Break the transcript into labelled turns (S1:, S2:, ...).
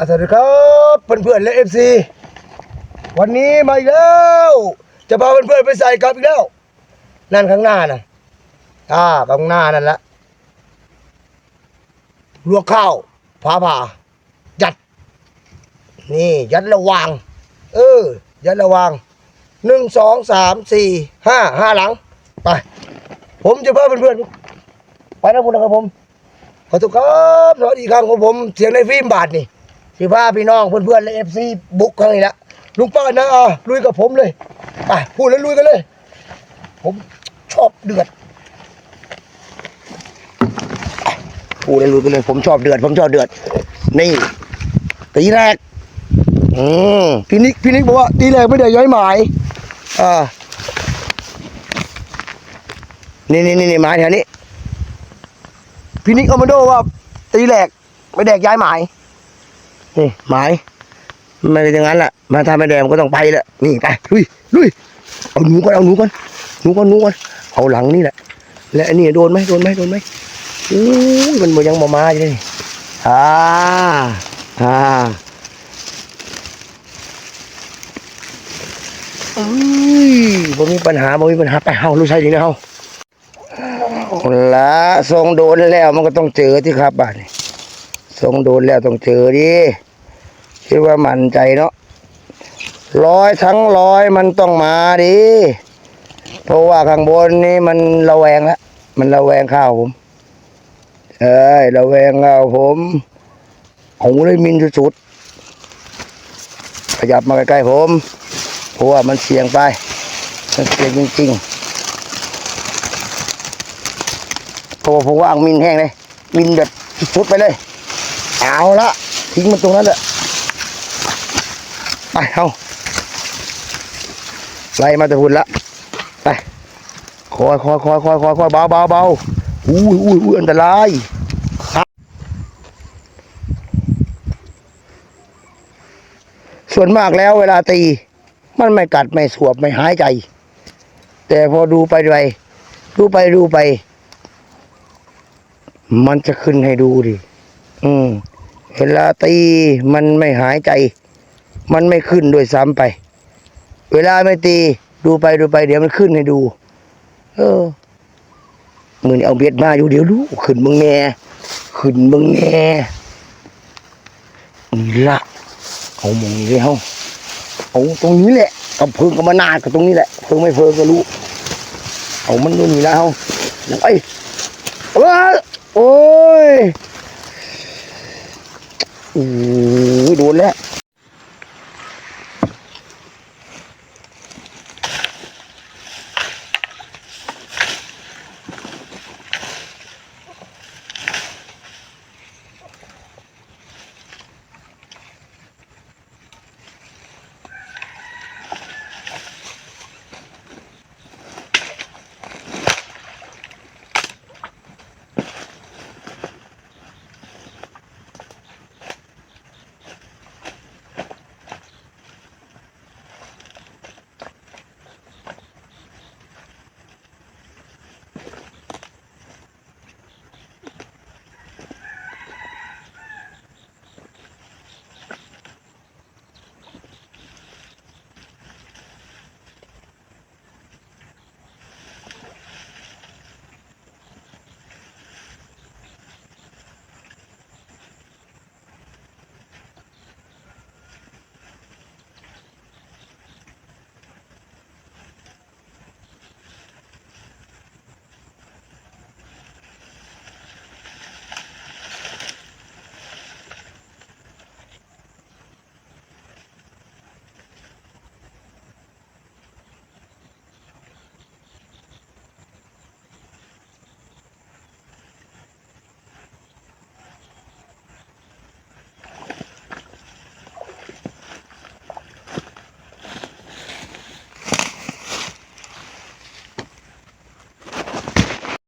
S1: อะสวัสดีครับเพื่อนๆและเอฟซีวันนี้มาอีกแล้ว จะพาเพื่อนๆไปใส่กลับอีกแล้ว นั่นข้างหน้าน่ะอ่าข้างหน้านั่นละลวกข้าวผ่าผ่ายัด นี่ยัดระวาง เออ ยัดระวางหนึ่งสองสามสี่ห้าห้าหลัง ไป ผมจะพาเพื่อนๆไปนะคุณนะครับผมขอทุกครับสวัสดีครับของผมเสียงในฟิล์มบาทนี่ สิพาพี่น้องเพื่อนๆและเอฟซีบุกครั้งนี้ละลุงป้านะอะลุยกับผมเลยไปพูดแล้วลุยกันเลย ผมชอบเดือดพูดแล้วลุยกันเลยผมชอบเดือด ผมชอบเดือด นี่ตีแรกอืมพี่นิกพี่นิกบอกว่าตีแรกไม่ได้ย้อยหมายอ่านี่นี่นี่นี่หมายแถวนี้พี่นิกอมาโดว่าตีแหลกไม่แดกย้ายหมาย นี่หมายไม่เป็นอย่างนั้นแหละมาทำไม่แดงก็ต้องไปแหละนี่ไปลุยลุยเอาหนูก่อนเอาหนูก่อนหนูก่อนหนูก่อนเอาหลังนี่แหละ และอันนี้โดนไหมโดนไหมโดนไหมอู้ยมันบ่ยังมามาอยู่เลยอ่าอ่าอุ้ยบ่มีปัญหาบ่มีปัญหาไปเฮาลูกชายดีนะเฮาละทรงโดนแล้วมันก็ต้องเจอที่ครับบ้านนี้ ทรงโดนแล้วต้องเจอดิคิดว่ามั่นใจเนาะร้อยทั้งร้อยมันต้องมาดิเพราะว่าข้างบนนี่มันระแวงแล้วมันระแวงข้าวผมเอ้ยระแวงข้าวผมเอาเลยมินสุดๆขยับมาใกล้ๆผมเพราะว่ามันเสี่ยงไปมันเสี่ยงจริงๆเพราะผมว่าอ่างมินแห้งเลยมินแบบฟุดไปเลย เอาละทิ้งมันตรงนั้นแหละไปเอาไล่มาแต่หุ่นละไปคอยคอยคอยคอยคอยคอยเบาเบาเบาอุ้ยอุ้ยอุ้ยอันตรายส่วนมากแล้วเวลาตี มันไม่กัดไม่สวบไม่หายใจ แต่พอดูไปไปดูไปดูไป มันจะขึ้นให้ดูดิ อืม เวลาตีมันไม่หายใจ มันไม่ขึ้นด้วยซ้ำไป เวลาไม่ตีดูไปดูไป เดี๋ยวมันขึ้นให้ดู เออมือนเอาเบียดมาอยู่เดี๋ยวดูขึ้นมึงแน่ขึ้นมึงแน่นี่ละเอามองนี้เลยเฮาเอาตรงนี้แหละกับเพิงกับมานาดกับตรงนี้แหละเพิงไม่เพิงก็รู้เอามันนู่นนี่แล้วเฮาไอ้เอ้ยโอ้ย อู้โดนแล้ว